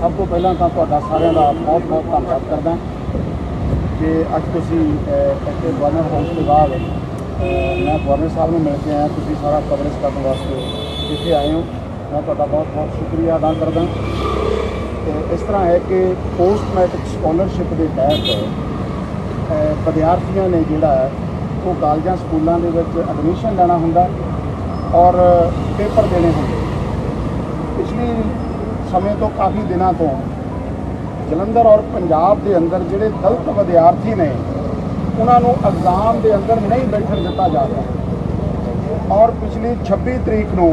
ਸਭ ਤੋਂ ਪਹਿਲਾਂ ਤਾਂ ਤੁਹਾਡਾ ਸਾਰਿਆਂ ਦਾ ਬਹੁਤ ਬਹੁਤ ਧੰਨਵਾਦ ਕਰਦਾ ਕਿ ਅੱਜ ਤੁਸੀਂ ਇੱਥੇ ਗਵਰਨਰ ਹਾਊਸ ਦੇ ਬਾਅਦ ਮੈਂ ਗਵਰਨਰ ਸਾਹਿਬ ਨੂੰ ਮਿਲ ਕੇ ਆਇਆ, ਤੁਸੀਂ ਸਾਰਾ ਕਵਰੇਜ ਕਰਨ ਵਾਸਤੇ ਇੱਥੇ ਆਏ ਹੋ। ਮੈਂ ਤੁਹਾਡਾ ਬਹੁਤ ਬਹੁਤ ਸ਼ੁਕਰੀਆ ਅਦਾ ਕਰਦਾ ਤੇ ਇਸ ਤਰ੍ਹਾਂ ਹੈ ਕਿ ਪੋਸਟ ਮੈਟ੍ਰਿਕ ਸਕਾਲਰਸ਼ਿਪ ਦੇ ਤਹਿਤ ਵਿਦਿਆਰਥੀਆਂ ਨੇ ਜਿਹੜਾ ਉਹ ਕਾਲਜਾਂ, ਸਕੂਲਾਂ ਦੇ ਵਿੱਚ ਐਡਮਿਸ਼ਨ ਲੈਣਾ ਹੁੰਦਾ ਔਰ ਪੇਪਰ ਦੇਣੇ ਹੁੰਦੇ। ਪਿਛਲੀ ਸਮੇਂ ਤੋਂ ਕਾਫੀ ਦਿਨਾਂ ਤੋਂ ਜਲੰਧਰ ਔਰ ਪੰਜਾਬ ਦੇ ਅੰਦਰ ਜਿਹੜੇ ਦਲਤ ਵਿਦਿਆਰਥੀ ਨੇ, ਉਹਨਾਂ ਨੂੰ ਐਗਜ਼ਾਮ ਦੇ ਅੰਦਰ ਨਹੀਂ ਬੈਠਣ ਦਿੱਤਾ ਜਾ ਰਿਹਾ। ਔਰ ਪਿਛਲੀ 26 ਤਰੀਕ ਨੂੰ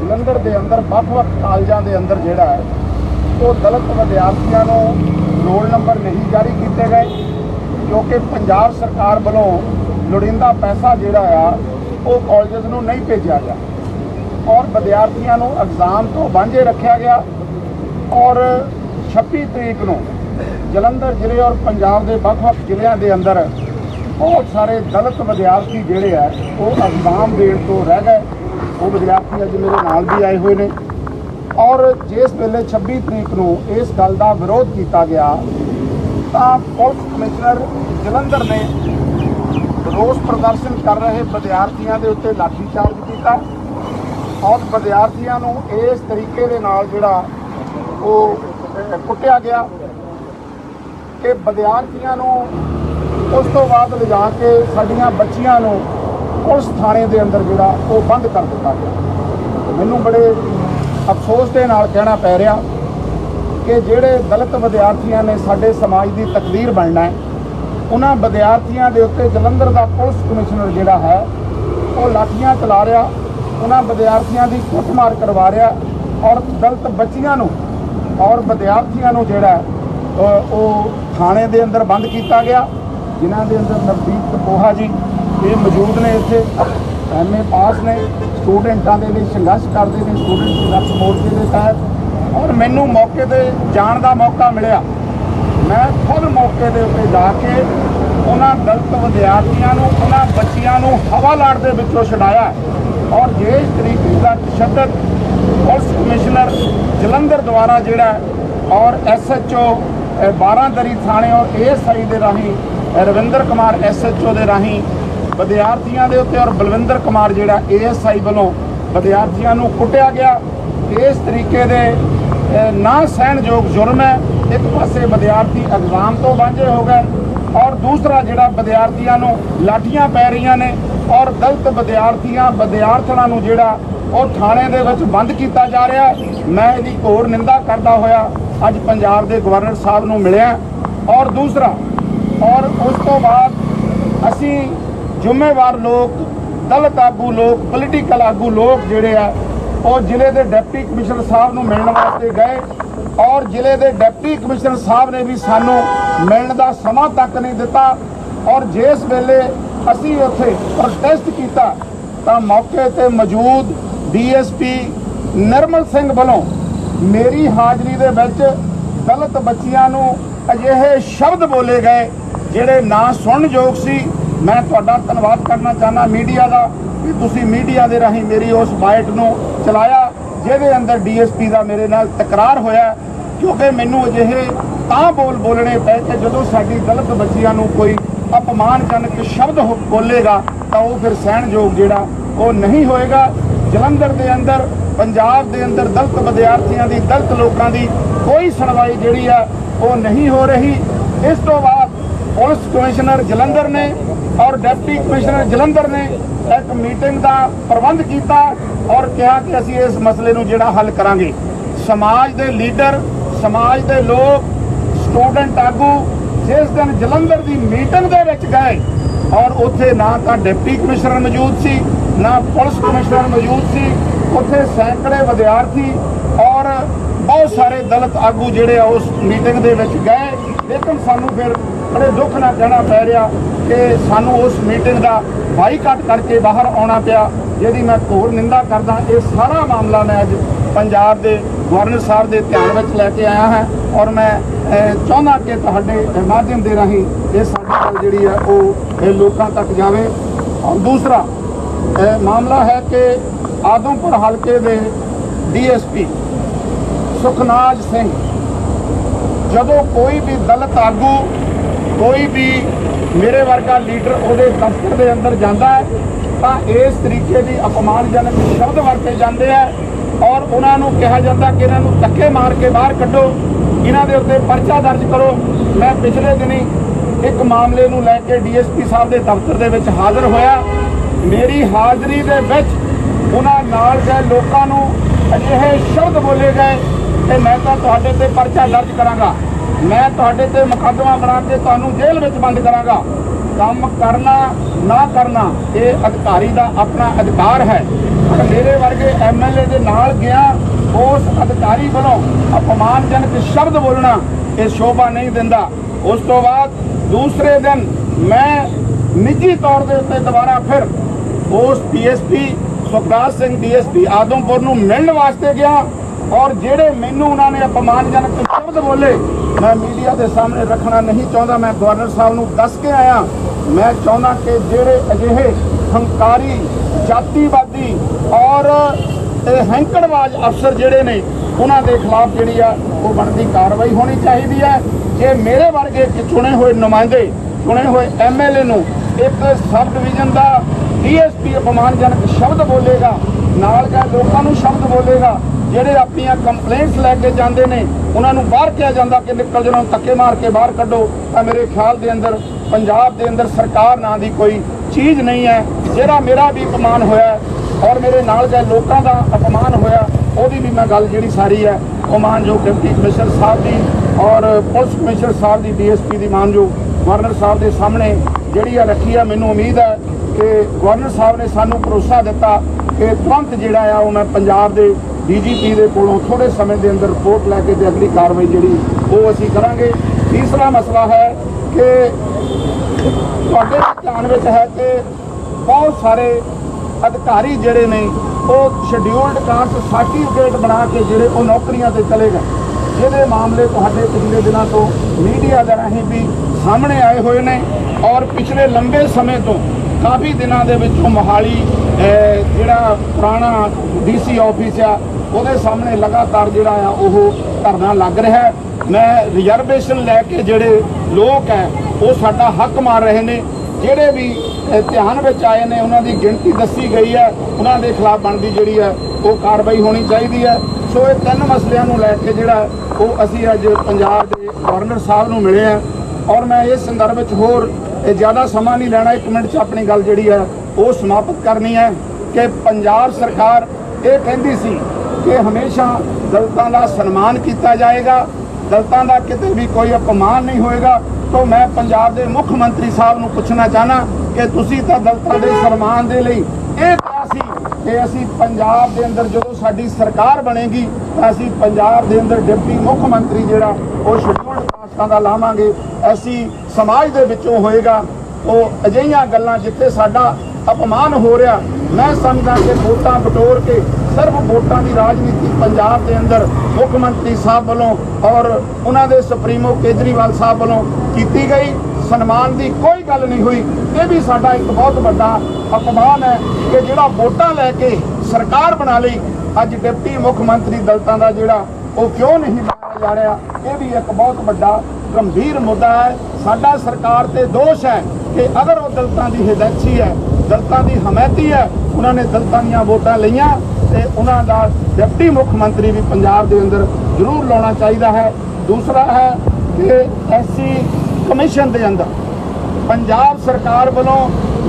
ਜਲੰਧਰ ਦੇ ਅੰਦਰ ਵੱਖ-ਵੱਖ ਕਾਲਜਾਂ ਦੇ ਅੰਦਰ ਜਿਹੜਾ ਹੈ, ਉਹ ਦਲਤ ਵਿਦਿਆਰਥੀਆਂ ਨੂੰ ਰੋਲ ਨੰਬਰ ਨਹੀਂ ਜਾਰੀ ਕੀਤੇ ਗਏ ਕਿਉਂਕਿ ਪੰਜਾਬ ਸਰਕਾਰ ਵੱਲੋਂ ਲੋੜੀਂਦਾ ਪੈਸਾ ਜਿਹੜਾ ਆ, ਉਹ ਕਾਲਜਸ ਨੂੰ ਨਹੀਂ ਭੇਜਿਆ ਗਿਆ। ਔਰ ਵਿਦਿਆਰਥੀਆਂ ਨੂੰ ਐਗਜ਼ਾਮ ਤੋਂ ਵਾਂਝੇ ਰੱਖਿਆ ਗਿਆ ਔਰ 26 ਤਰੀਕ ਨੂੰ ਜਲੰਧਰ ਜ਼ਿਲ੍ਹੇ ਔਰ ਪੰਜਾਬ ਦੇ ਵੱਖ-ਵੱਖ ਜ਼ਿਲ੍ਹਿਆਂ ਦੇ ਅੰਦਰ ਬਹੁਤ ਸਾਰੇ ਦਲਿਤ ਵਿਦਿਆਰਥੀ ਜਿਹੜੇ ਆ, ਉਹ ਐਗਜ਼ਾਮ ਦੇਣ ਤੋਂ ਰਹਿ ਗਏ। ਉਹ ਵਿਦਿਆਰਥੀ ਅੱਜ ਮੇਰੇ ਨਾਲ ਵੀ ਆਏ ਹੋਏ ਨੇ। ਔਰ ਜਿਸ ਵੇਲੇ 26 ਤਰੀਕ ਨੂੰ ਇਸ ਗੱਲ ਦਾ ਵਿਰੋਧ ਕੀਤਾ ਗਿਆ, ਤਾਂ ਪੁਲਿਸ ਕਮਿਸ਼ਨਰ ਜਲੰਧਰ ਨੇ ਰੋਸ ਪ੍ਰਦਰਸ਼ਨ ਕਰ ਰਹੇ ਵਿਦਿਆਰਥੀਆਂ ਦੇ ਉੱਤੇ ਲਾਠੀਚਾਰਜ ਕੀਤਾ। ਔਰ ਵਿਦਿਆਰਥੀਆਂ ਨੂੰ ਇਸ ਤਰੀਕੇ ਦੇ ਨਾਲ ਜਿਹੜਾ ਉਹ ਕੁੱਟਿਆ ਗਿਆ ਕਿ ਵਿਦਿਆਰਥੀਆਂ ਨੂੰ ਉਸ ਤੋਂ ਬਾਅਦ ਲਿਜਾ ਕੇ ਸਾਡੀਆਂ ਬੱਚੀਆਂ ਨੂੰ ਪੁਲਿਸ ਥਾਣੇ ਦੇ ਅੰਦਰ ਜਿਹੜਾ ਉਹ ਬੰਦ ਕਰ ਦਿੱਤਾ ਗਿਆ। ਮੈਨੂੰ ਬੜੇ ਅਫਸੋਸ ਦੇ ਨਾਲ ਕਹਿਣਾ ਪੈ ਰਿਹਾ ਕਿ ਜਿਹੜੇ ਦਲਿਤ ਵਿਦਿਆਰਥੀਆਂ ਨੇ ਸਾਡੇ ਸਮਾਜ ਦੀ ਤਕਦੀਰ ਬਣਨਾ ਹੈ, ਉਹਨਾਂ ਵਿਦਿਆਰਥੀਆਂ ਦੇ ਉੱਤੇ ਜਲੰਧਰ ਦਾ ਪੁਲਿਸ ਕਮਿਸ਼ਨਰ ਜਿਹੜਾ ਹੈ, ਉਹ ਲਾਠੀਆਂ ਚਲਾ ਰਿਹਾ ਉਹਨਾਂ ਵਿਦਿਆਰਥੀਆਂ ਦੀ ਕੁੱਟਮਾਰ ਕਰਵਾ ਰਿਹਾ ਔਰ ਦਲਿਤ ਬੱਚੀਆਂ ਨੂੰ ਔਰ ਵਿਦਿਆਰਥੀਆਂ ਨੂੰ ਜਿਹੜਾ ਉਹ ਥਾਣੇ ਦੇ ਅੰਦਰ ਬੰਦ ਕੀਤਾ ਗਿਆ, ਜਿਨ੍ਹਾਂ ਦੇ ਅੰਦਰ ਨਵਦੀਪ ਕਪੋਹਾ ਜੀ ਇਹ ਮੌਜੂਦ ਨੇ ਇੱਥੇ ਐਮਏ ਪਾਸ ਨੇ, ਸਟੂਡੈਂਟਾਂ ਦੇ ਲਈ ਸੰਘਰਸ਼ ਕਰਦੇ ਨੇ ਸਟੂਡੈਂਟ ਸੰਘਰਸ਼ ਮੋਰਚੇ ਦੇ ਤਹਿਤ, ਔਰ ਮੈਨੂੰ ਮੌਕੇ ਤੇ ਜਾਣ ਦਾ ਮੌਕਾ ਮਿਲਿਆ। ਮੈਂ ਖੁਦ ਮੌਕੇ ਦੇ ਉੱਤੇ ਜਾ ਕੇ ਉਹਨਾਂ ਦਲਿਤ ਵਿਦਿਆਰਥੀਆਂ ਨੂੰ, ਉਹਨਾਂ ਬੱਚੀਆਂ ਨੂੰ ਹਵਾ ਲਾੜ ਦੇ ਵਿੱਚੋਂ ਛਡਾਇਆ। ਔਰ ਜਿਸ ਤਰੀਕੇ ਦਾ ਤਸ਼ੱਦਦ ਪੁਲਿਸ ਕਮਿਸ਼ਨਰ ਜਲੰਧਰ ਦੁਆਰਾ ਜਿਹੜਾ ਹੈ ਔਰ ਐਸਐਚਓ 12 ਦਰੀ ਥਾਣੇ ਔਰ ਏਐਸਆਈ ਦੇ ਰਾਹੀਂ ਰਵਿੰਦਰ ਕੁਮਾਰ ਐਸਐਚਓ ਦੇ ਰਾਹੀਂ ਵਿਦਿਆਰਥੀਆਂ ਦੇ ਉੱਤੇ ਔਰ ਬਲਵਿੰਦਰ ਕੁਮਾਰ ਜਿਹੜਾ ਏਐਸਆਈ ਵੱਲੋਂ ਵਿਦਿਆਰਥੀਆਂ ਨੂੰ ਕੁੱਟਿਆ ਗਿਆ। ਇਸ ਤਰੀਕੇ ਦੇ ਨਾ ਸਹਿਣਯੋਗ ਜੁਰਮ ਹੈ। ਇੱਕ ਪਾਸੇ ਵਿਦਿਆਰਥੀ ਐਗਜ਼ਾਮ ਤੋਂ ਵਾਂਝੇ ਹੋ ਗਏ ਔਰ ਦੂਸਰਾ ਜਿਹੜਾ ਵਿਦਿਆਰਥੀਆਂ ਨੂੰ ਲਾਠੀਆਂ ਪੈ ਰਹੀਆਂ ਨੇ ਔਰ ਗਲਤ ਵਿਦਿਆਰਥੀਆਂ, ਵਿਦਿਆਰਥਣਾਂ ਨੂੰ ਜਿਹੜਾ ਉਹ ਥਾਣੇ ਦੇ ਵਿੱਚ ਬੰਦ ਕੀਤਾ ਜਾ ਰਿਹਾ ਮੈਂ ਇਹਦੀ ਘੋਰ ਨਿੰਦਾ ਕਰਦਾ ਹੋਇਆ ਅੱਜ ਪੰਜਾਬ ਦੇ ਗਵਰਨਰ ਸਾਹਿਬ ਨੂੰ ਮਿਲਿਆ ਔਰ ਦੂਸਰਾ, ਔਰ ਉਸ ਤੋਂ ਬਾਅਦ ਅਸੀਂ ਜ਼ਿੰਮੇਵਾਰ ਲੋਕ, ਦਲਤ ਆਗੂ ਲੋਕ ਪੋਲੀਟੀਕਲ ਆਗੂ ਲੋਕ ਜਿਹੜੇ ਆ, ਉਹ ਜ਼ਿਲ੍ਹੇ ਦੇ ਡਿਪਟੀ ਕਮਿਸ਼ਨਰ ਸਾਹਿਬ ਨੂੰ ਮਿਲਣ ਵਾਸਤੇ ਗਏ। ਔਰ ਜ਼ਿਲ੍ਹੇ ਦੇ ਡਿਪਟੀ ਕਮਿਸ਼ਨਰ ਸਾਹਿਬ ਨੇ ਵੀ ਸਾਨੂੰ ਮਿਲਣ ਦਾ ਸਮਾਂ ਤੱਕ ਨਹੀਂ ਦਿੱਤਾ। ਔਰ ਜਿਸ ਵੇਲੇ ਅਸੀਂ ਉੱਥੇ ਪ੍ਰੋਟੈਸਟ ਕੀਤਾ, ਤਾਂ ਮੌਕੇ ਤੇ ਮੌਜੂਦ ਡੀਐਸਪੀ ਨਰਮਲ ਸਿੰਘ ਵੱਲੋਂ ਮੇਰੀ ਹਾਜ਼ਰੀ ਦੇ ਵਿੱਚ ਦਲਿਤ ਬੱਚੀਆਂ ਨੂੰ ਅਜਿਹੇ ਸ਼ਬਦ ਬੋਲੇ ਗਏ, ਜਿਹੜੇ ਨਾ ਸੁਣਨਯੋਗ ਸੀ। ਮੈਂ ਤੁਹਾਡਾ ਧੰਨਵਾਦ ਕਰਨਾ ਚਾਹਨਾ ਮੀਡੀਆ ਦਾ ਕਿ ਤੁਸੀਂ ਮੀਡੀਆ ਦੇ ਰਾਹੀਂ ਮੇਰੀ ਉਸ ਬਾਈਟ ਨੂੰ ਚਲਾਇਆ, ਜਿਹਦੇ ਅੰਦਰ ਡੀਐਸਪੀ ਦਾ ਮੇਰੇ ਨਾਲ ਤਕਰਾਰ ਹੋਇਆ, ਕਿਉਂਕਿ ਮੈਨੂੰ ਅਜਿਹੇ ਤਾਂ ਬੋਲ ਬੋਲਣੇ ਪਏ ਕਿ ਜਦੋਂ ਸਾਡੀ ਦਲਿਤ ਬੱਚੀਆਂ ਨੂੰ ਕੋਈ ਅਪਮਾਨਜਨਕ ਸ਼ਬਦ ਬੋਲੇਗਾ, ਤਾਂ ਉਹ ਫਿਰ ਸਹਿਣਯੋਗ ਜਿਹੜਾ, ਉਹ ਨਹੀਂ ਹੋਏਗਾ। ਜਲੰਧਰ ਦੇ ਅੰਦਰ, ਪੰਜਾਬ ਦੇ ਅੰਦਰ ਦਲਤ ਵਿਦਿਆਰਥੀਆਂ ਦੀ, ਦਲਤ ਲੋਕਾਂ ਦੀ ਕੋਈ ਸੁਣਵਾਈ ਜਿਹੜੀ ਆ, ਉਹ ਨਹੀਂ ਹੋ ਰਹੀ। ਇਸ ਤੋਂ ਬਾਅਦ ਪੁਲਿਸ ਕਮਿਸ਼ਨਰ ਜਲੰਧਰ ਨੇ ਔਰ ਡਿਪਟੀ ਕਮਿਸ਼ਨਰ ਜਲੰਧਰ ਨੇ ਇੱਕ ਮੀਟਿੰਗ ਦਾ ਪ੍ਰਬੰਧ ਕੀਤਾ ਔਰ ਕਿਹਾ ਕਿ ਅਸੀਂ ਇਸ ਮਸਲੇ ਨੂੰ ਜਿਹੜਾ ਹੱਲ ਕਰਾਂਗੇ। ਸਮਾਜ ਦੇ ਲੀਡਰ, ਸਮਾਜ ਦੇ ਲੋਕ, ਸਟੂਡੈਂਟ ਆਗੂ ਜਿਸ ਦਿਨ ਜਲੰਧਰ ਦੀ ਮੀਟਿੰਗ ਦੇ ਵਿੱਚ ਗਏ ਔਰ ਉੱਥੇ ਨਾ ਤਾਂ ਡਿਪਟੀ ਕਮਿਸ਼ਨਰ ਮੌਜੂਦ ਸੀ, ਨਾ ਪੁਲਿਸ ਕਮਿਸ਼ਨਰ ਮੌਜੂਦ ਸੀ, ਉੱਥੇ ਸੈਂਕੜੇ ਵਿਦਿਆਰਥੀ ਔਰ ਬਹੁਤ ਸਾਰੇ ਦਲਿਤ ਆਗੂ ਜਿਹੜੇ ਆ ਉਸ ਮੀਟਿੰਗ ਦੇ ਵਿੱਚ ਗਏ। ਲੇਕਿਨ ਸਾਨੂੰ ਫਿਰ ਬੜੇ ਦੁੱਖ ਨਾਲ ਕਹਿਣਾ ਪੈ ਰਿਹਾ ਕਿ ਸਾਨੂੰ ਉਸ ਮੀਟਿੰਗ ਦਾ ਬਾਈਕਾਟ ਕਰਕੇ ਬਾਹਰ ਆਉਣਾ ਪਿਆ, ਜਿਹਦੀ ਮੈਂ ਘੋਰ ਨਿੰਦਾ ਕਰਦਾ, ਇਹ ਸਾਰਾ ਮਾਮਲਾ ਮੈਂ ਅੱਜ ਪੰਜਾਬ ਦੇ ਗਵਰਨਰ ਸਾਹਿਬ ਦੇ ਧਿਆਨ ਵਿੱਚ ਲੈ ਕੇ ਆਇਆ ਹਾਂ ਔਰ ਮੈਂ ਚਾਹੁੰਦਾ ਕਿ ਤੁਹਾਡੇ ਮਾਧਿਅਮ ਦੇ ਰਾਹੀਂ ਇਹ ਸਾਡੀ ਗੱਲ ਜਿਹੜੀ ਹੈ ਉਹ ਲੋਕਾਂ ਤੱਕ ਜਾਵੇ। ਔਰ ਦੂਸਰਾ ਮਾਮਲਾ ਹੈ ਕਿ ਆਦਮਪੁਰ ਹਲਕੇ ਦੇ ਡੀਐਸਪੀ ਸੁਖਨਾਜ ਸਿੰਘ, ਜਦੋਂ ਕੋਈ ਵੀ ਦਲਤ ਆਗੂ, ਕੋਈ ਵੀ ਮੇਰੇ ਵਰਗਾ ਲੀਡਰ ਉਹਦੇ ਦਫ਼ਤਰ ਦੇ ਅੰਦਰ ਜਾਂਦਾ ਹੈ, ਤਾਂ ਇਸ ਤਰੀਕੇ ਦੀ ਅਪਮਾਨਜਨਕ ਸ਼ਬਦ ਵਰਤੇ ਜਾਂਦੇ ਆ ਔਰ ਉਹਨਾਂ ਨੂੰ ਕਿਹਾ ਜਾਂਦਾ ਕਿ ਇਹਨਾਂ ਨੂੰ ਧੱਕੇ ਮਾਰ ਕੇ ਬਾਹਰ ਕੱਢੋ। ਇਹਨਾਂ ਦੇ ਉੱਤੇ ਪਰਚਾ ਦਰਜ ਕਰੋ। ਮੈਂ ਪਿਛਲੇ ਦਿਨੀ ਇੱਕ ਮਾਮਲੇ ਨੂੰ ਲੈ ਕੇ ਡੀਐਸਪੀ ਸਾਹਿਬ ਦੇ ਦਫ਼ਤਰ ਦੇ ਵਿੱਚ ਹਾਜ਼ਰ ਹੋਇਆ। ਮੇਰੀ ਹਾਜ਼ਰੀ ਦੇ ਵਿੱਚ ਉਹਨਾਂ ਨਾਲ ਦੇ ਲੋਕਾਂ ਨੂੰ ਅਜਿਹੇ ਸ਼ਬਦ ਬੋਲੇ ਗਏ ਕਿ ਮੈਂ ਤਾਂ ਤੁਹਾਡੇ ਤੇ ਪਰਚਾ ਦਰਜ ਕਰਾਂਗਾ। ਮੈਂ ਤੁਹਾਡੇ ਤੇ ਮੁਕੱਦਮਾ ਬਣਾ ਕੇ ਤੁਹਾਨੂੰ ਜੇਲ੍ਹ ਵਿੱਚ ਬੰਦ ਕਰਾਂਗਾ। ਕੰਮ ਕਰਨਾ, ਨਾ ਕਰਨਾ, ਇਹ ਅਧਿਕਾਰੀ ਦਾ ਆਪਣਾ ਅਧਿਕਾਰ ਹੈ। ਪਰ ਮੇਰੇ ਵਰਗੇ ਐਮਐਲਏ ਦੇ ਨਾਲ ਗਿਆ, ਉਸ ਅਧਿਕਾਰੀ ਵੱਲੋਂ ਅਪਮਾਨਜਨਕ ਸ਼ਬਦ ਬੋਲਣਾ ਇਹ ਸ਼ੋਭਾ ਨਹੀਂ ਦਿੰਦਾ। ਉਸ ਤੋਂ ਬਾਅਦ ਦੂਸਰੇ ਦਿਨ ਮੈਂ ਨਿੱਜੀ ਤੌਰ ਦੇ ਉੱਤੇ ਦੁਬਾਰਾ ਫਿਰ ਉਸ ਡੀਐਸਪੀ ਸੁਖਰਾਜ ਸਿੰਘ, ਡੀਐਸਪੀ ਆਦਮਪੁਰ ਨੂੰ ਮਿਲਣ ਵਾਸਤੇ ਗਿਆ ਔਰ ਜਿਹੜੇ ਮੈਨੂੰ ਉਹਨਾਂ ਨੇ ਅਪਮਾਨਜਨਕ ਸ਼ਬਦ ਬੋਲੇ ਮੈਂ ਮੀਡੀਆ ਦੇ ਸਾਹਮਣੇ ਰੱਖਣਾ ਨਹੀਂ ਚਾਹੁੰਦਾ, ਮੈਂ ਗਵਰਨਰ ਸਾਹਿਬ ਨੂੰ ਦੱਸ ਕੇ ਆਇਆ। ਮੈਂ ਚਾਹੁੰਦਾ ਕਿ ਜਿਹੜੇ ਅਜਿਹੇ ਹੰਕਾਰੀ, ਜਾਤੀਵਾਦੀ ਔਰ ਹੈਂਕੜਵਾਜ ਅਫਸਰ ਜਿਹੜੇ ਨੇ, ਉਹਨਾਂ ਦੇ ਖਿਲਾਫ ਜਿਹੜੀ ਆ, ਉਹ ਬਣਦੀ ਕਾਰਵਾਈ ਹੋਣੀ ਚਾਹੀਦੀ ਹੈ। ਜੇ ਮੇਰੇ ਵਰਗੇ ਚੁਣੇ ਹੋਏ ਨੁਮਾਇੰਦੇ, ਚੁਣੇ ਹੋਏ ਐਮਐਲਏ ਨੂੰ ਇੱਕ ਸਬ ਡਿਵੀਜ਼ਨ ਦਾ ਡੀਐਸਪੀ ਅਪਮਾਨਜਨਕ ਸ਼ਬਦ ਬੋਲੇਗਾ ਨਾਲ ਕਾ ਲੋਕਾਂ ਨੂੰ ਸ਼ਬਦ ਬੋਲੇਗਾ, ਜਿਹੜੇ ਆਪਣੀਆਂ ਕੰਪਲੇਂਟਸ ਲੈ ਕੇ ਜਾਂਦੇ ਨੇ, ਉਹਨਾਂ ਨੂੰ ਬਾਹਰ ਕਿਹਾ ਜਾਂਦਾ ਕਿ ਨਿਕਲ ਜਣੋ ਧੱਕੇ ਮਾਰ ਕੇ ਬਾਹਰ ਕੱਢੋ, ਤਾਂ ਮੇਰੇ ਖਿਆਲ ਦੇ ਅੰਦਰ, ਪੰਜਾਬ ਦੇ ਅੰਦਰ ਸਰਕਾਰ ਨਾਂ ਦੀ ਕੋਈ ਚੀਜ਼ ਨਹੀਂ ਹੈ, ਜਿਹੜਾ ਮੇਰਾ ਵੀ ਅਪਮਾਨ ਹੋਇਆ ਔਰ ਮੇਰੇ ਨਾਲ ਗਏ ਲੋਕਾਂ ਦਾ ਅਪਮਾਨ ਹੋਇਆ, ਉਹਦੀ ਵੀ ਮੈਂ ਗੱਲ ਜਿਹੜੀ ਸਾਰੀ ਹੈ, ਉਹ ਮਾਨਯੋਗ ਡਿਪਟੀ ਕਮਿਸ਼ਨਰ ਸਾਹਿਬ ਦੀ ਔਰ ਪੁਲਿਸ ਕਮਿਸ਼ਨਰ ਸਾਹਿਬ ਦੀ, ਡੀਐਸਪੀ ਦੀ ਮਾਨਯੋਗ ਗਵਰਨਰ ਸਾਹਿਬ ਦੇ ਸਾਹਮਣੇ ਜਿਹੜੀ ਆ ਰੱਖੀ ਆ, ਮੈਨੂੰ ਉਮੀਦ ਹੈ ਕਿ ਗਵਰਨਰ ਸਾਹਿਬ ਨੇ ਸਾਨੂੰ ਭਰੋਸਾ ਦਿੱਤਾ ਕਿ ਤੁਰੰਤ ਜਿਹੜਾ ਆ ਉਹ ਮੈਂ ਪੰਜਾਬ ਦੇ ਡੀਜੀਪੀ ਦੇ ਕੋਲੋਂ ਥੋੜੇ ਸਮੇਂ ਦੇ ਅੰਦਰ ਰਿਪੋਰਟ ਲੈ ਕੇ ਤੇ ਅਗਲੀ ਕਾਰਵਾਈ ਜਿਹੜੀ ਉਹ ਅਸੀਂ ਕਰਾਂਗੇ। ਤੀਸਰਾ ਮਸਲਾ ਹੈ ਕਿ ਤੁਹਾਡੇ ਧਿਆਨ ਵਿੱਚ ਹੈ ਕਿ ਬਹੁਤ ਸਾਰੇ ਅਧਿਕਾਰੀ ਜਿਹੜੇ ਨੇ, ਉਹ ਸ਼ਡਿਊਲਡ ਕਾਸਟ ਸਰਟੀਫਿਕੇਟ ਬਣਾ ਕੇ ਜਿਹੜੇ ਉਹ ਨੌਕਰੀਆਂ ਤੇ ਚਲੇ ਗਏ। ਜਿਹਦੇ ਮਾਮਲੇ ਤੁਹਾਡੇ ਪਿਛਲੇ ਦਿਨਾਂ ਤੋਂ ਮੀਡੀਆ ਦੇ ਰਾਹੀਂ ਵੀ ਸਾਹਮਣੇ ਆਏ ਹੋਏ ਨੇ ਔਰ ਪਿਛਲੇ ਲੰਬੇ ਸਮੇਂ ਤੋਂ ਕਾਫੀ ਦਿਨਾਂ ਦੇ ਵਿੱਚ ਮੋਹਾਲੀ ਜਿਹੜਾ ਪੁਰਾਣਾ ਡੀਸੀ ਆਫਿਸ ਆ, ਉਹਦੇ ਸਾਹਮਣੇ ਲਗਾਤਾਰ ਜਿਹੜਾ ਆ, ਉਹ ਧਰਨਾ ਲੱਗ ਰਿਹਾ ਹੈ। ਮੈਂ ਰਿਜ਼ਰਵੇਸ਼ਨ ਲੈ ਕੇ ਜਿਹੜੇ ਲੋਕ ਹੈ ਉਹ ਸਾਡਾ ਹੱਕ ਮਾਰ ਰਹੇ ਨੇ। ਜਿਹੜੇ ਵੀ ਧਿਆਨ ਵਿੱਚ ਆਏ ਨੇ, ਉਹਨਾਂ ਦੀ ਗਿਣਤੀ ਦੱਸੀ ਗਈ ਹੈ। ਉਹਨਾਂ ਦੇ ਖਿਲਾਫ ਬਣਦੀ ਜਿਹੜੀ ਹੈ, ਉਹ ਕਾਰਵਾਈ ਹੋਣੀ ਚਾਹੀਦੀ ਹੈ। ਸੋ ਇਹ ਤਿੰਨ ਮਸਲਿਆਂ ਨੂੰ ਲੈ ਕੇ ਜਿਹੜਾ, ਉਹ ਅਸੀਂ ਅੱਜ ਪੰਜਾਬ ਦੇ ਗਵਰਨਰ ਸਾਹਿਬ ਨੂੰ ਮਿਲੇ ਆ। ਔਰ ਮੈਂ ਇਸ ਸੰਦਰਭ ਵਿੱਚ ਹੋਰ ਜ਼ਿਆਦਾ ਸਮਾਂ ਨਹੀਂ ਲੈਣਾ। ਇੱਕ ਮਿੰਟ 'ਚ ਆਪਣੀ ਗੱਲ ਜਿਹੜੀ ਹੈ ਉਹ ਸਮਾਪਤ ਕਰਨੀ ਹੈ ਕਿ ਪੰਜਾਬ ਸਰਕਾਰ ਇਹ ਕਹਿੰਦੀ ਸੀ ਕਿ ਹਮੇਸ਼ਾ ਦਲਤਾਂ ਦਾ ਸਨਮਾਨ ਕੀਤਾ ਜਾਏਗਾ, ਦਲਤਾਂ ਦਾ ਕਿਤੇ ਵੀ ਕੋਈ ਅਪਮਾਨ ਨਹੀਂ ਹੋਏਗਾ। ਤਾਂ ਮੈਂ ਪੰਜਾਬ ਦੇ ਮੁੱਖ ਮੰਤਰੀ ਸਾਹਿਬ ਨੂੰ ਪੁੱਛਣਾ ਚਾਹਨਾ ਕਿ ਤੁਸੀਂ ਤਾਂ ਦਲਤਾਂ ਦੇ ਸਨਮਾਨ ਦੇ ਲਈ ਇਹ ਕਿਹਾ ਸੀ ਕਿ ਅਸੀਂ ਪੰਜਾਬ ਦੇ ਅੰਦਰ ਜਦੋਂ ਸਾਡੀ ਸਰਕਾਰ ਬਣੇਗੀ ਤਾਂ ਅਸੀਂ ਪੰਜਾਬ ਦੇ ਅੰਦਰ ਡਿਪਟੀ ਮੁੱਖ ਮੰਤਰੀ ਜਿਹੜਾ ਉਹ ਸ਼ਡਿਊਲਡ ਕਾਸਟਾਂ ਦਾ ਲਾਵਾਂਗੇ। ਅਸੀਂ ਸਮਾਜ ਦੇ ਵਿੱਚੋਂ ਹੋਏਗਾ। ਉਹ ਅਜਿਹੀਆਂ ਗੱਲਾਂ ਜਿੱਥੇ ਸਾਡਾ ਅਪਮਾਨ ਹੋ ਰਿਹਾ। ਮੈਂ ਸਮਝਦਾ ਕਿ ਵੋਟਾਂ ਬਟੋਰ ਕੇ ਸਿਰਫ ਵੋਟਾਂ ਦੀ ਰਾਜਨੀਤੀ ਪੰਜਾਬ ਦੇ ਅੰਦਰ ਮੁੱਖ ਮੰਤਰੀ ਸਾਹਿਬ ਵੱਲੋਂ ਔਰ ਉਹਨਾਂ ਦੇ ਸੁਪਰੀਮੋ ਕੇਜਰੀਵਾਲ ਸਾਹਿਬ ਵੱਲੋਂ ਕੀਤੀ ਗਈ। ਸਨਮਾਨ ਦੀ ਕੋਈ ਗੱਲ ਨਹੀਂ ਹੋਈ। ਇਹ ਵੀ ਸਾਡਾ ਇੱਕ ਬਹੁਤ ਵੱਡਾ ਅਪਮਾਨ ਹੈ ਕਿ ਜਿਹੜਾ ਵੋਟਾਂ ਲੈ ਕੇ ਸਰਕਾਰ ਬਣਾ ਲਈ, ਅੱਜ ਡਿਪਟੀ ਮੁੱਖ ਮੰਤਰੀ ਦਲਤਾਂ ਦਾ ਜਿਹੜਾ ਉਹ ਕਿਉਂ ਨਹੀਂ ਬਣਾਇਆ ਜਾ ਰਿਹਾ, ਇਹ ਵੀ ਇੱਕ ਬਹੁਤ ਵੱਡਾ ਗੰਭੀਰ ਮੁੱਦਾ ਹੈ। ਸਾਡਾ ਸਰਕਾਰ ਤੇ ਦੋਸ਼ ਹੈ ਕਿ ਅਗਰ ਉਹ ਦਲਤਾਂ ਦੀ ਹਿਦੈਤੀ ਹੈ ਦਲਤਾਂ ਦੀ ਹਮਾਇਤੀ ਹੈ। ਉਹਨਾਂ ਨੇ ਦਲਤਾਂ ਦੀਆਂ ਵੋਟਾਂ ਲਈਆਂ ਤੇ ਉਹਨਾਂ ਦਾ ਡਿਪਟੀ ਮੁੱਖ ਮੰਤਰੀ ਵੀ ਪੰਜਾਬ ਦੇ ਅੰਦਰ ਜ਼ਰੂਰ ਲਾਉਣਾ ਚਾਹੀਦਾ ਹੈ। ਦੂਸਰਾ ਹੈ ਕਿ ਐਸਸੀ ਕਮਿਸ਼ਨ ਦੇ ਅੰਦਰ ਪੰਜਾਬ ਸਰਕਾਰ ਵੱਲੋਂ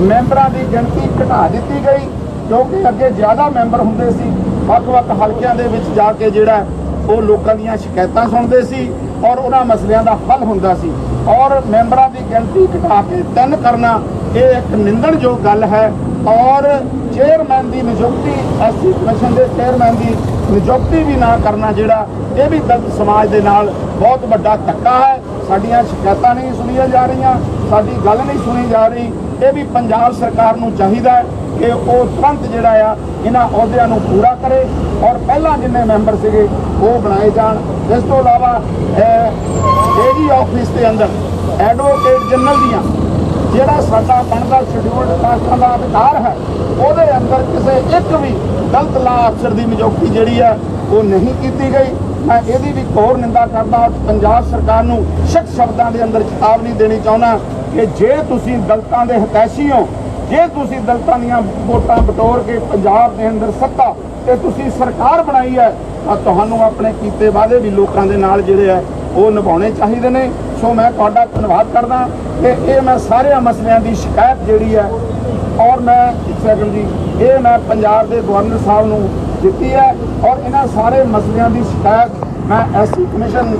ਮੈਂਬਰਾਂ ਦੀ ਗਿਣਤੀ ਘਟਾ ਦਿੱਤੀ ਗਈ, ਕਿਉਂਕਿ ਅੱਗੇ ਜ਼ਿਆਦਾ ਮੈਂਬਰ ਹੁੰਦੇ ਸੀ। ਵੱਖ-ਵੱਖ ਹਲਕਿਆਂ ਦੇ ਵਿੱਚ ਜਾ ਕੇ ਜਿਹੜਾ ਉਹ ਲੋਕਾਂ ਦੀਆਂ ਸ਼ਿਕਾਇਤਾਂ ਸੁਣਦੇ ਸੀ ਔਰ ਉਹਨਾਂ ਮਸਲਿਆਂ ਦਾ ਹੱਲ ਹੁੰਦਾ ਸੀ। ਔਰ ਮੈਂਬਰਾਂ ਦੀ ਗਿਣਤੀ ਘਟਾ ਕੇ ਤਿੰਨ ਕਰਨਾ ਇਹ ਇੱਕ ਨਿੰਦਣਯੋਗ ਗੱਲ ਹੈ ਔਰ ਚੇਅਰਮੈਨ ਦੀ ਨਿਯੁਕਤੀ ਐਸਸੀ ਕਮਿਸ਼ਨ ਦੇ ਚੇਅਰਮੈਨ ਦੀ ਨਿਯੁਕਤੀ ਵੀ ਨਾ ਕਰਨਾ ਜਿਹੜਾ ਇਹ ਵੀ ਦਲਿਤ ਸਮਾਜ ਦੇ ਨਾਲ ਬਹੁਤ ਵੱਡਾ ਧੱਕਾ ਹੈ। ਸਾਡੀਆਂ ਸ਼ਿਕਾਇਤਾਂ ਨਹੀਂ ਸੁਣੀਆਂ ਜਾ ਰਹੀਆਂ, ਸਾਡੀ ਗੱਲ ਨਹੀਂ ਸੁਣੀ ਜਾ ਰਹੀ। ਇਹ ਵੀ ਪੰਜਾਬ ਸਰਕਾਰ ਨੂੰ ਚਾਹੀਦਾ ਹੈ ਕਿ ਉਹ ਤੁਰੰਤ ਜਿਹੜਾ ਆ, ਇਹਨਾਂ ਅਹੁਦਿਆਂ ਨੂੰ ਪੂਰਾ ਕਰੇ ਔਰ ਪਹਿਲਾਂ ਜਿੰਨੇ ਮੈਂਬਰ ਸੀਗੇ, ਉਹ ਬਣਾਏ ਜਾਣ। ਇਸ ਤੋਂ ਇਲਾਵਾ ਏਜੀ ਆਫਿਸ ਦੇ ਅੰਦਰ ਐਡਵੋਕੇਟ ਜਨਰਲ ਦੀਆਂ ਜਿਹੜਾ ਸਾਡਾ ਬਣਦਾ ਸ਼ਡਿਊਲਡ ਕਾਸਟਾਂ ਦਾ ਅਧਿਕਾਰ ਹੈ, ਉਹਦੇ ਅੰਦਰ ਕਿਸੇ ਇੱਕ ਵੀ ਦਲਤ ਲਾ ਅਫਸਰ ਦੀ ਨਿਯੁਕਤੀ ਜਿਹੜੀ ਹੈ, ਉਹ ਨਹੀਂ ਕੀਤੀ ਗਈ। ਮੈਂ ਇਹਦੀ ਵੀ ਘੋਰ ਨਿੰਦਾ ਕਰਦਾ ਪੰਜਾਬ ਸਰਕਾਰ ਨੂੰ ਸਖਤ ਸ਼ਬਦਾਂ ਦੇ ਅੰਦਰ ਚੇਤਾਵਨੀ ਦੇਣੀ ਚਾਹੁੰਦਾ ਕਿ ਜੇ ਤੁਸੀਂ ਦਲਤਾਂ ਦੇ ਹਤੈਸ਼ੀ ਹੋ, ਜੇ ਤੁਸੀਂ ਦਲਤਾਂ ਦੀਆਂ ਵੋਟਾਂ ਬਟੋਰ ਕੇ ਪੰਜਾਬ ਦੇ ਅੰਦਰ ਸੱਤਾ ਤੇ ਤੁਸੀਂ ਸਰਕਾਰ ਬਣਾਈ ਹੈ, ਤਾਂ ਤੁਹਾਨੂੰ ਆਪਣੇ ਕੀਤੇ ਵਾਅਦੇ ਵੀ ਲੋਕਾਂ ਦੇ ਨਾਲ ਜਿਹੜੇ ਹੈ ਉਹ ਨਿਭਾਉਣੇ ਚਾਹੀਦੇ ਨੇ। ਸੋ ਮੈਂ ਤੁਹਾਡਾ ਧੰਨਵਾਦ ਕਰਦਾ ਕਿ ਇਹ ਮੈਂ ਸਾਰਿਆਂ ਮਸਲਿਆਂ ਦੀ ਸ਼ਿਕਾਇਤ ਜਿਹੜੀ ਹੈ, ਔਰ ਮੈਂ ਇੱਕ ਜੀ, ਇਹ ਮੈਂ ਪੰਜਾਬ ਦੇ ਗਵਰਨਰ ਸਾਹਿਬ ਨੂੰ ਦਿੱਤੀ ਹੈ, ਔਰ ਇਹਨਾਂ ਸਾਰੇ ਮਸਲਿਆਂ ਦੀ ਸ਼ਿਕਾਇਤ ਮੈਂ ਐਸਸੀ ਕਮਿਸ਼ਨ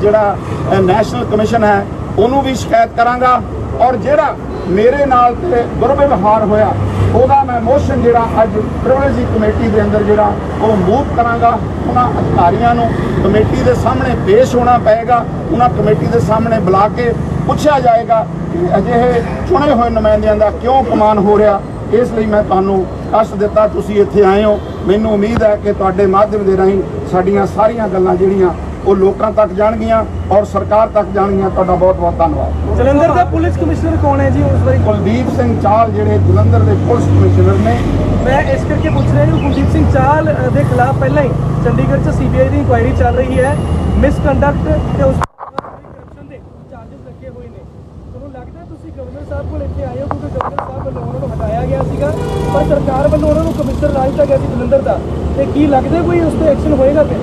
ਜਿਹੜਾ ਨੈਸ਼ਨਲ ਕਮਿਸ਼ਨ ਹੈ, ਉਹਨੂੰ ਵੀ ਸ਼ਿਕਾਇਤ ਕਰਾਂਗਾ। ਔਰ ਜਿਹੜਾ ਮੇਰੇ ਨਾਲ ਤੇ ਦੁਰਵਿਵਹਾਰ ਹੋਇਆ, ਉਹਦਾ ਮੈਂ ਮੋਸ਼ਨ ਜਿਹੜਾ ਅੱਜ ਪ੍ਰਿਵਿਲੇਜੀ ਕਮੇਟੀ ਦੇ ਅੰਦਰ ਜਿਹੜਾ ਉਹ ਮੂਵ ਕਰਾਂਗਾ, ਉਹਨਾਂ ਅਧਿਕਾਰੀਆਂ ਨੂੰ ਕਮੇਟੀ ਦੇ ਸਾਹਮਣੇ ਪੇਸ਼ ਹੋਣਾ ਪਏਗਾ, ਉਹਨਾਂ ਕਮੇਟੀ ਦੇ ਸਾਹਮਣੇ ਬੁਲਾ ਕੇ ਪੁੱਛਿਆ ਜਾਏਗਾ ਕਿ ਅਜਿਹੇ ਚੁਣੇ ਹੋਏ ਨੁਮਾਇੰਦਿਆਂ ਦਾ ਕਿਉਂ ਕਮਾਨ ਹੋ ਰਿਹਾ। ਇਸ ਲਈ ਮੈਂ ਤੁਹਾਨੂੰ ਕਸ਼ਟ ਦਿੱਤਾ, ਤੁਸੀਂ ਇੱਥੇ ਆਏ ਹੋ। ਮੈਨੂੰ ਉਮੀਦ ਹੈ ਕਿ ਤੁਹਾਡੇ ਮਾਧਿਅਮ ਦੇ ਰਾਹੀਂ ਸਾਡੀਆਂ ਸਾਰੀਆਂ ਗੱਲਾਂ ਜਿਹੜੀਆਂ ਉਹ ਲੋਕਾਂ ਤੱਕ ਜਾਣਗੀਆਂ ਔਰ ਸਰਕਾਰ ਤੱਕ ਜਾਣਗੀਆਂ। ਤੁਹਾਡਾ ਬਹੁਤ ਬਹੁਤ ਧੰਨਵਾਦ। ਜਲੰਧਰ ਦਾ ਪੁਲਿਸ ਕਮਿਸ਼ਨਰ ਕੌਣ ਹੈ ਜੀ? ਉਸ ਬਾਰੇ ਕੁਲਦੀਪ ਸਿੰਘ ਚਾਲ ਜਿਹੜੇ ਜਲੰਧਰ ਦੇ ਪੁਲਿਸ ਕਮਿਸ਼ਨਰ ਨੇ। ਮੈਂ ਇਸ ਕਰਕੇ ਪੁੱਛ ਰਿਹਾ ਜੀ ਕੁਲਦੀਪ ਸਿੰਘ ਚਾਹਲ ਅ, ਦੇ ਖਿਲਾਫ ਪਹਿਲਾਂ ਹੀ ਚੰਡੀਗੜ੍ਹ 'ਚ ਸੀਬੀਆਈ ਦੀ ਇਨਕੁਆਇਰੀ ਚੱਲ ਰਹੀ ਹੈ। ਮਿਸਕੰਡਕਟ ਤੇ ਉਸ ਕਰਪਸ਼ਨ ਦੇ ਚਾਰजेस ਲੱਗੇ ਹੋਏ ਨੇ ਤੁਹਾਨੂੰ ਲੱਗਦਾ ਤੁਸੀਂ ਗਵਰਨਰ ਸਾਹਿਬ ਕੋਲ ਇੱਥੇ ਆਏ ਹੋ ਕਿਉਂਕਿ ਗਵਰਨਰ ਸਾਹਿਬ ਵੱਲੋਂ ਉਹਨਾਂ ਨੂੰ ਹਟਾਇਆ ਗਿਆ ਸੀਗਾ ਪਰ ਸਰਕਾਰ ਵੱਲੋਂ ਉਹਨਾਂ ਨੂੰ ਕਮਿਸ਼ਨਰ ਲਾ ਦਿੱਤਾ ਗਿਆ ਸੀ ਜਲੰਧਰ ਦਾ। ਤੇ ਕੀ ਲੱਗਦਾ ਕੋਈ ਉਸ ਤੇ ਐਕਸ਼ਨ ਹੋਏਗਾ ਫਿਰ?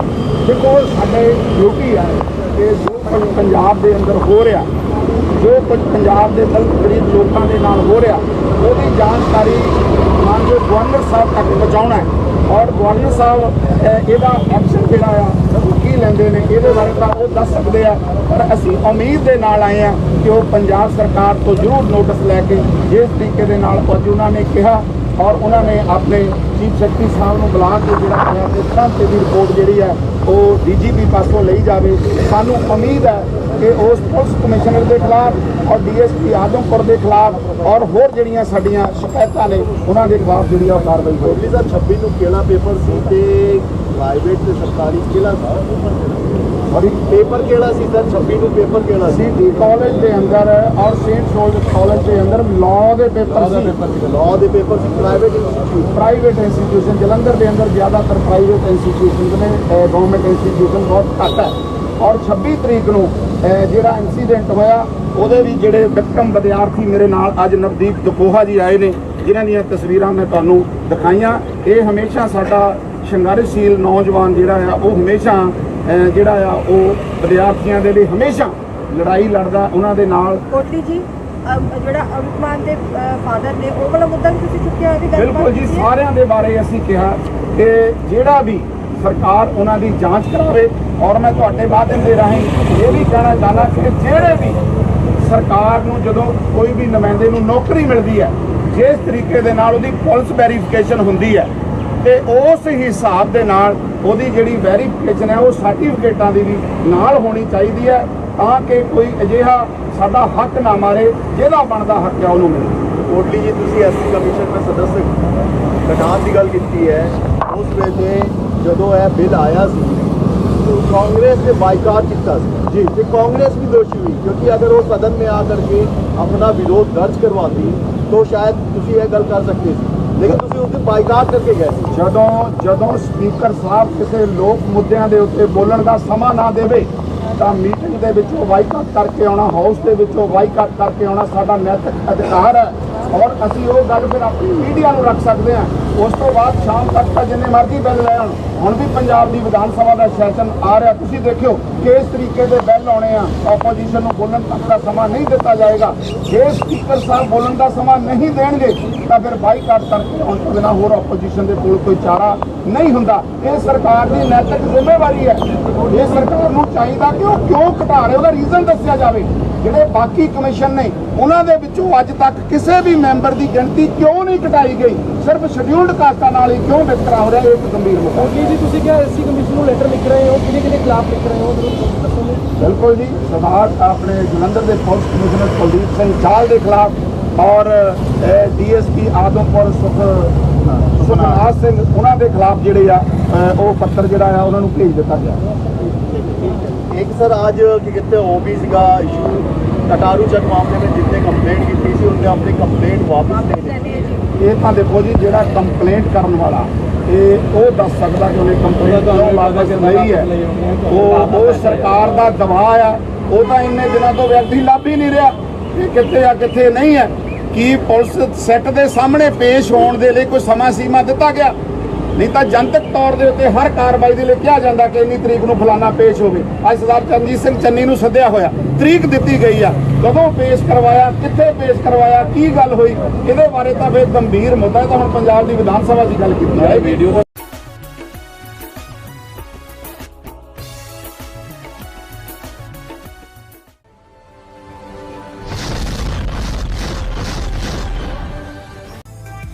ਦੇਖੋ, ਸਾਡੇ ਡਿਊਟੀ ਹੈ ਕਿ ਜੋ ਕੁਝ ਪੰਜਾਬ ਦੇ ਅੰਦਰ ਹੋ ਰਿਹਾ, ਜੋ ਕੁਝ ਪੰਜਾਬ ਦੇ ਦਲਿਤ ਗਰੀਬ ਲੋਕਾਂ ਦੇ ਨਾਲ ਹੋ ਰਿਹਾ, ਉਹਦੀ ਜਾਣਕਾਰੀ ਮਾਨਯੋਗ ਗਵਰਨਰ ਸਾਹਿਬ ਤੱਕ ਪਹੁੰਚਾਉਣਾ ਹੈ। ਔਰ ਗਵਰਨਰ ਸਾਹਿਬ ਇਹਦਾ ਐਕਸ਼ਨ ਜਿਹੜਾ ਆ ਉਹ ਕੀ ਲੈਂਦੇ ਨੇ, ਇਹਦੇ ਬਾਰੇ ਤਾਂ ਉਹ ਦੱਸ ਸਕਦੇ ਆ। ਪਰ ਅਸੀਂ ਉਮੀਦ ਦੇ ਨਾਲ ਆਏ ਆ ਕਿ ਉਹ ਪੰਜਾਬ ਸਰਕਾਰ ਤੋਂ ਜ਼ਰੂਰ ਨੋਟਿਸ ਲੈ ਕੇ, ਜਿਸ ਤਰੀਕੇ ਦੇ ਨਾਲ ਅੱਜ ਉਹਨਾਂ ਨੇ ਕਿਹਾ ਔਰ ਉਹਨਾਂ ਨੇ ਆਪਣੇ ਚੀਫ ਸੈਕਟਰੀ ਸਾਹਿਬ ਨੂੰ ਬੁਲਾ ਕੇ ਜਿਹੜਾ ਹੈ ਤੇ ਤੁਰੰਤ ਦੀ ਰਿਪੋਰਟ ਜਿਹੜੀ ਹੈ, ਉਹ ਡੀਜੀਪੀ ਪਾਸੋਂ ਲਈ ਜਾਵੇ। ਸਾਨੂੰ ਉਮੀਦ ਹੈ ਕਿ ਉਸ ਪੁਲਿਸ ਕਮਿਸ਼ਨਰ ਦੇ ਖਿਲਾਫ ਔਰ ਡੀਐਸਪੀ ਆਦਮਪੁਰ ਦੇ ਖਿਲਾਫ ਔਰ ਹੋਰ ਜਿਹੜੀਆਂ ਸਾਡੀਆਂ ਸ਼ਿਕਾਇਤਾਂ ਨੇ, ਉਹਨਾਂ ਦੇ ਖਿਲਾਫ ਜਿਹੜੀ ਆ ਉਹ ਕਾਰਵਾਈ ਹੋਵੇਗੀ ਕੋਹਲੀ ਦਾ 26 ਨੂੰ ਕਿਹੜਾ ਪੇਪਰ ਸੀ ਤੇ ਪ੍ਰਾਈਵੇਟ ਤੇ ਸਰਕਾਰੀ ਕਿਹੜਾ ਸੀ ਔਰ ਪੇਪਰ ਕਿਹੜਾ ਸੀ ਸਰ? 26 ਨੂੰ ਪੇਪਰ ਕਿਹੜਾ ਸੀ? ਸਿਟੀ ਕਾਲਜ ਦੇ ਅੰਦਰ ਔਰ ਸੇਂਟ ਜੋਰਜ ਕਾਲਜ ਦੇ ਅੰਦਰ ਲਾਅ ਦੇ ਪੇਪਰ ਸੀ। ਲਾਅ ਦੇ ਪੇਪਰ ਸੀ private institute private institution Jalandhar ਦੇ ਅੰਦਰ ਜ਼ਿਆਦਾਤਰ ਪ੍ਰਾਈਵੇਟ ਇੰਸਟੀਟਿਊਸ਼ਨ ਨੇ ਗਵਰਨਮੈਂਟ ਇੰਸਟੀਟਿਊਸ਼ਨ ਬਹੁਤ ਘੱਟ ਹੈ। ਔਰ 26 ਤਰੀਕ ਨੂੰ ਜਿਹੜਾ ਇਨਸੀਡੈਂਟ ਹੋਇਆ ਉਹਦੇ ਵੀ ਜਿਹੜੇ ਵਿਕਟਮ ਵਿਦਿਆਰਥੀ ਮੇਰੇ ਨਾਲ ਅੱਜ ਨਵਦੀਪ ਦਕੋਹਾ ਜੀ ਆਏ ਨੇ ਜਿਨ੍ਹਾਂ ਦੀਆਂ ਤਸਵੀਰਾਂ ਮੈਂ ਤੁਹਾਨੂੰ ਦਿਖਾਈਆਂ। ਇਹ ਹਮੇਸ਼ਾ ਸਾਡਾ ਸ਼ੰਗਾਰਸ਼ੀਲ ਨੌਜਵਾਨ ਜਿਹੜਾ ਆ ਉਹ ਹਮੇਸ਼ਾ ਜਿਹੜਾ ਆ ਉਹ ਵਿਦਿਆਰਥੀਆਂ ਦੇ ਲਈ ਹਮੇਸ਼ਾ ਲੜਾਈ ਲੜਦਾ ਉਹਨਾਂ ਦੇ ਨਾਲ। ਕੋਟਲੀ ਜੀ ਜਿਹੜਾ ਅਮਿਤ ਮਾਨ ਦੇ ਫਾਦਰ ਨੇ ਉਹ ਵਾਲਾ ਮੁੱਦਾ ਵੀ ਤੁਸੀਂ ਚੁੱਕਿਆ ਗੱਲ ਬਿਲਕੁਲ ਜੀ ਸਾਰਿਆਂ ਦੇ ਬਾਰੇ ਅਸੀਂ ਕਿਹਾ ਕਿ ਜਿਹੜਾ ਵੀ ਸਰਕਾਰ ਉਹਨਾਂ ਦੀ ਜਾਂਚ ਕਰਾਵੇ ਔਰ ਮੈਂ ਤੁਹਾਡੇ ਮਾਧਿਅਮ ਦੇ ਰਾਹੀਂ ਇਹ ਵੀ ਕਹਿਣਾ ਚਾਹੁੰਦਾ ਕਿ ਜਿਹੜੇ ਵੀ ਸਰਕਾਰ ਨੂੰ ਜਦੋਂ ਕੋਈ ਵੀ ਨੁਮਾਇੰਦੇ ਨੂੰ ਨੌਕਰੀ ਮਿਲਦੀ ਹੈ ਜਿਸ ਤਰੀਕੇ ਦੇ ਨਾਲ ਉਹਦੀ ਪੁਲਿਸ ਵੈਰੀਫਿਕੇਸ਼ਨ ਹੁੰਦੀ ਹੈ ਤੇ ਉਸ ਹਿਸਾਬ ਦੇ ਨਾਲ ਉਹਦੀ ਜਿਹੜੀ ਵੈਰੀਫਿਕੇਸ਼ਨ ਹੈ ਉਹ ਸਰਟੀਫਿਕੇਟਾਂ ਦੀ ਵੀ ਨਾਲ ਹੋਣੀ ਚਾਹੀਦੀ ਹੈ ਤਾਂ ਕਿ ਕੋਈ ਅਜਿਹਾ ਸਾਡਾ ਹੱਕ ਨਾ ਮਾਰੇ ਜਿਹਦਾ ਬਣਦਾ ਹੱਕ ਹੈ ਉਹਨੂੰ ਮਿਲੇ। ਕੋਟਲੀ ਜੀ ਤੁਸੀਂ ਐਸਸੀ ਕਮਿਸ਼ਨ ਦੇ ਸਦੱਸਯ ਘਟਾਉਣ ਦੀ ਗੱਲ ਕੀਤੀ ਹੈ। ਉਸ ਵੇਲੇ ਜਦੋਂ ਇਹ ਬਿੱਲ ਆਇਆ ਸੀ कांग्रेस ने बाइकाट किया ਜੀ। तो ਕਾਂਗਰਸ ਵੀ ਦੋਸ਼ੀ ਹੋਈ ਕਿਉਂਕਿ ਅਗਰ ਉਹ ਸਦਨ में ਆ ਕਰਕੇ ਆਪਣਾ ਵਿਰੋਧ ਦਰਜ करवाती ਤਾਂ ਸ਼ਾਇਦ ਤੁਸੀਂ ਇਹ ਗੱਲ ਕਰ ਸਕਦੇ ਸੀ। ਲੇਕਿਨ ਤੁਸੀਂ ਉਸ ਦਿਨ ਬਾਈਕਾਟ ਕਰਕੇ ਗਏ ਸੀ। ਜਦੋਂ ਜਦੋਂ ਸਪੀਕਰ ਸਾਹਿਬ ਕਿਸੇ ਲੋਕ ਮੁੱਦਿਆਂ ਦੇ ਉੱਤੇ ਬੋਲਣ ਦਾ ਸਮਾਂ ਨਾ ਦੇਵੇ, ਤਾਂ ਮੀਟਿੰਗ ਦੇ ਵਿੱਚੋਂ ਵਾਈਕਾਟ ਕਰਕੇ ਆਉਣਾ ਹਾਊਸ ਦੇ ਵਿੱਚੋਂ ਵਾਈਕਾਟ ਕਰਕੇ ਆਉਣਾ ਸਾਡਾ ਨੈਤਿਕ ਅਧਿਕਾਰ ਹੈ। ਔਰ ਅਸੀਂ ਉਹ ਗੱਲ ਫਿਰ ਆਪਣੀ ਮੀਡੀਆ ਨੂੰ ਰੱਖ ਸਕਦੇ ਹਾਂ। ਉਸ ਤੋਂ ਬਾਅਦ ਸ਼ਾਮ ਤੱਕ ਤਾਂ ਜਿੰਨੇ ਮਰਜ਼ੀ ਬਿੱਲ ਲੈ ਆਉਣ। ਹੁਣ ਵੀ ਪੰਜਾਬ ਦੀ ਵਿਧਾਨ ਸਭਾ ਦਾ ਸੈਸ਼ਨ ਆ ਰਿਹਾ। ਤੁਸੀਂ ਦੇਖਿਓ ਕਿਸ ਤਰੀਕੇ ਦੇ ਬਿੱਲ ਆਉਣੇ ਆ। ਆਪੋਜੀਸ਼ਨ ਨੂੰ ਬੋਲਣ ਤੱਕ ਦਾ ਸਮਾਂ ਨਹੀਂ ਦਿੱਤਾ ਜਾਏਗਾ। ਜੇ ਸਪੀਕਰ ਸਾਹਿਬ ਬੋਲਣ ਦਾ ਸਮਾਂ ਨਹੀਂ ਦੇਣਗੇ, ਤਾਂ ਫਿਰ ਬਾਈਕਾਟ ਕਰਕੇ ਆਉਣ ਤੋਂ ਬਿਨਾਂ ਹੋਰ ਆਪੋਜੀਸ਼ਨ ਦੇ ਕੋਲ ਕੋਈ ਚਾਰਾ ਨਹੀਂ ਹੁੰਦਾ। ਇਹ ਸਰਕਾਰ ਦੀ ਨੈਤਿਕ ਜ਼ਿੰਮੇਵਾਰੀ ਹੈ। ਇਹ ਸਰਕਾਰ ਨੂੰ ਚਾਹੀਦਾ ਕਿ ਉਹ ਕਿਉਂ ਘਟਾ ਰਹੇ, ਉਹਦਾ ਰੀਜ਼ਨ ਦੱਸਿਆ ਜਾਵੇ। ਜਿਹੜੇ ਬਾਕੀ ਕਮਿਸ਼ਨ ਨੇ ਉਹਨਾਂ ਦੇ ਵਿੱਚੋਂ ਅੱਜ ਤੱਕ ਕਿਸੇ ਵੀ ਮੈਂਬਰ ਦੀ ਗਿਣਤੀ ਕਿਉਂ ਨਹੀਂ ਘਟਾਈ ਗਈ? ਸਿਰਫ ਸ਼ਡਿਊਲਡ ਕਾਸਟਾਂ ਨਾਲ ਹੀ ਕਿਉਂ ਵਿਤਕਰਾ ਹੋ ਰਿਹਾ? ਇਹ ਇੱਕ ਗੰਭੀਰ ਮੁੱਦਾ ਜੀ ਜੀ ਤੁਸੀਂ ਕਿਹਾ ਐਸਸੀ ਕਮਿਸ਼ਨ ਨੂੰ ਲੈਟਰ ਲਿਖ ਰਹੇ ਹੋ ਕਿਹਦੇ ਕਿਹਦੇ ਖਿਲਾਫ ਲਿਖ ਰਹੇ ਹੋ? ਬਿਲਕੁਲ ਜੀ ਸਰਦਾਰ ਆਪਣੇ ਜਲੰਧਰ ਦੇ ਪੁਲਿਸ ਕਮਿਸ਼ਨਰ ਕੁਲਦੀਪ ਸਿੰਘ ਚਾਲ ਦੇ ਖਿਲਾਫ ਔਰ ਡੀਐਸਪੀ ਆਦਮਪੁਰ ਸੁਖ ਸੁਨਾਸ ਸਿੰਘ ਉਹਨਾਂ ਦੇ ਖਿਲਾਫ ਜਿਹੜੇ ਆ ਉਹ ਪੱਤਰ ਜਿਹੜਾ ਆ ਉਹਨਾਂ ਨੂੰ ਭੇਜ ਦਿੱਤਾ ਗਿਆ। ਇੱਕ ਸਰ ਅੱਜ ਕੀ ਕਹਿੰਦੇ ਹੋ ਵੀ ਸੀਗਾ ਇਸ਼ੂ ਕਟਾਰੂ ਚੱਕ ਮਾਮਲੇ ਵਿੱਚ ਜਿੰਨੇ ਕੰਪਲੇਂਟ ਕੀਤੀ ਸੀ ਉਹਨੇ ਆਪਣੀ ਕੰਪਲੇਂਟ ਵਾਪਸ ਦੇ ਦਿੱਤੀ। ਇਹ ਤਾਂ ਦੇਖੋ ਜੀ ਜਿਹੜਾ ਕੰਪਲੇਂਟ ਕਰਨ ਵਾਲਾ ਇਹ ਉਹ ਦੱਸ ਸਕਦਾ ਕਿ ਉਹਨੇ ਕੰਪਲੇਂਟ ਕਿਉਂ ਵਾਪਸ ਨਹੀਂ ਹੈ। ਉਹ ਉਹ ਸਰਕਾਰ ਦਾ ਦਬਾਅ ਆ। ਉਹ ਤਾਂ ਇੰਨੇ ਦਿਨਾਂ ਤੋਂ ਵਿਅਕਤੀ ਲੱਭ ਹੀ ਨਹੀਂ ਰਿਹਾ। ਕਿ ਕਿੱਥੇ ਆ ਕਿੱਥੇ ਨਹੀਂ ਹੈ? ਕੀ ਪੁਲਿਸ ਸੈੱਟ ਦੇ ਸਾਹਮਣੇ ਪੇਸ਼ ਹੋਣ ਦੇ ਲਈ ਕੋਈ ਸਮਾਂ ਸੀਮਾ ਦਿੱਤਾ ਗਿਆ? ਨਹੀਂ ਤਾਂ ਜਨਤਕ ਤੌਰ ਦੇ ਉੱਤੇ ਹਰ ਕਾਰਵਾਈ ਦੇ ਲਈ ਕਿਹਾ ਜਾਂਦਾ ਕਿ ਇੰਨੀ ਤਰੀਕ ਨੂੰ ਫਲਾਣਾ ਪੇਸ਼ ਹੋਵੇ। ਅੱਜ ਸਰਦਾਰ ਚਰਨਜੀਤ ਸਿੰਘ ਚੰਨੀ ਨੂੰ ਸੱਦਿਆ ਹੋਇਆ। ਤਰੀਕ ਦਿੱਤੀ ਗਈ ਆ। ਕਦੋਂ ਪੇਸ਼ ਕਰਵਾਇਆ, ਕਿੱਥੇ ਪੇਸ਼ ਕਰਵਾਇਆ, ਕੀ ਗੱਲ ਹੋਈ, ਇਹਦੇ ਬਾਰੇ ਤਾਂ ਫਿਰ ਗੰਭੀਰ ਮੁੱਦਾ ਤਾਂ ਹੁਣ ਪੰਜਾਬ ਦੀ ਵਿਧਾਨ ਸਭਾ ਦੀ ਗੱਲ ਕੀਤੀ ਹੈ ਵੀਡੀਓ